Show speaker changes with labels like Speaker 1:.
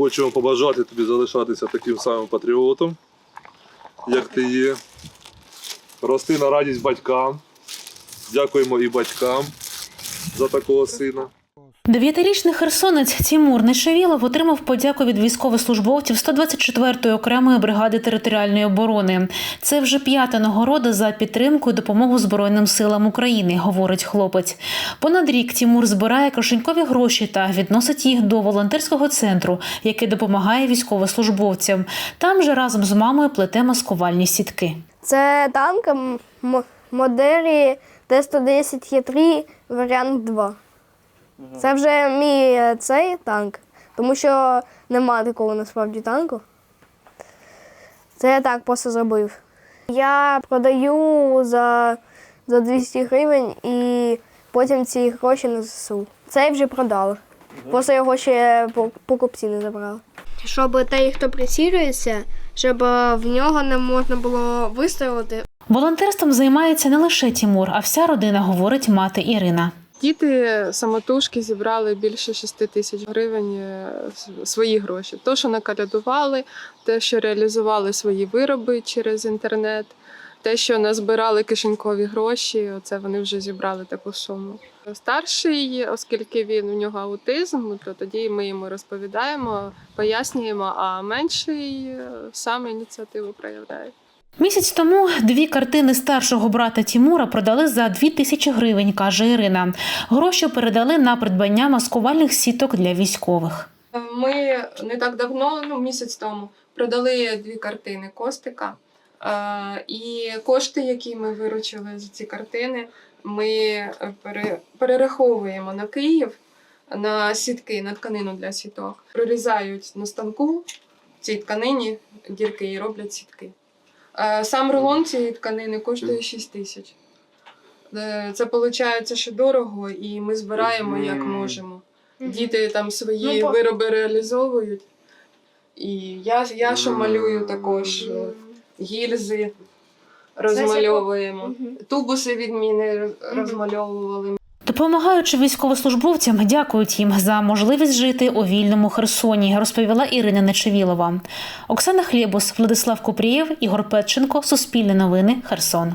Speaker 1: Хочемо побажати тобі залишатися таким самим патріотом, як ти є. Рости на радість батькам. Дякуємо і батькам за такого сина.
Speaker 2: Дев'ятирічний херсонець Тімур Нешевілов отримав подяку від військовослужбовців 124-ї окремої бригади територіальної оборони. Це вже п'ята нагорода за підтримку і допомогу Збройним силам України, говорить хлопець. Понад рік Тімур збирає кишенькові гроші та відносить їх до волонтерського центру, який допомагає військовослужбовцям. Там же разом з мамою плете маскувальні сітки.
Speaker 3: Це танк м- м- моделі Т-110 Є3 варіант 2. Це вже мій е, цей танк, тому що нема такого насправді танку. Це я так просто зробив. Я продаю за, за 200 гривень і потім ці гроші на ЗСУ. Це я вже продала. Просто його ще покупці не забрали. Щоб той, хто прицілюється, щоб е, в нього не можна було вистрілити.
Speaker 2: Волонтерством займається не лише Тімур, а вся родина, говорить мати Ірина.
Speaker 4: Діти самотужки зібрали більше 6 тисяч гривень е, свої гроші. То, що накалядували, те, що реалізували свої вироби через інтернет, те, що назбирали кишенькові гроші, оце вони вже зібрали таку суму. Старший, оскільки він у нього аутизм, то тоді ми йому розповідаємо, пояснюємо, а менший е, сам ініціативу проявляє.
Speaker 2: Місяць тому дві картини старшого брата Тімура продали за дві тисячі гривень, каже Ірина. Гроші передали на придбання маскувальних сіток для військових.
Speaker 4: Ми не так давно, ну місяць тому, продали дві картини Костика. Е, і кошти, які ми виручили за ці картини, ми пере, перераховуємо на Київ на сітки, на тканину для сіток. Прорізають на станку в цій тканині дірки і роблять сітки. Сам рулон цієї тканини коштує 6 тисяч. Е, Це виходить, що дорого, і ми збираємо як можемо. Діти там свої
Speaker 3: Ну,
Speaker 4: вироби реалізовують. І я, я що малюю також гільзи розмальовуємо. Тубуси від міни розмальовували.
Speaker 2: Допомагаючи військовослужбовцям, дякують їм за можливість жити у вільному Херсоні, розповіла Ірина Нечевілова. Оксана Хлєбус, Владислав Купрієв, Ігор Петченко, Суспільне новини, Херсон.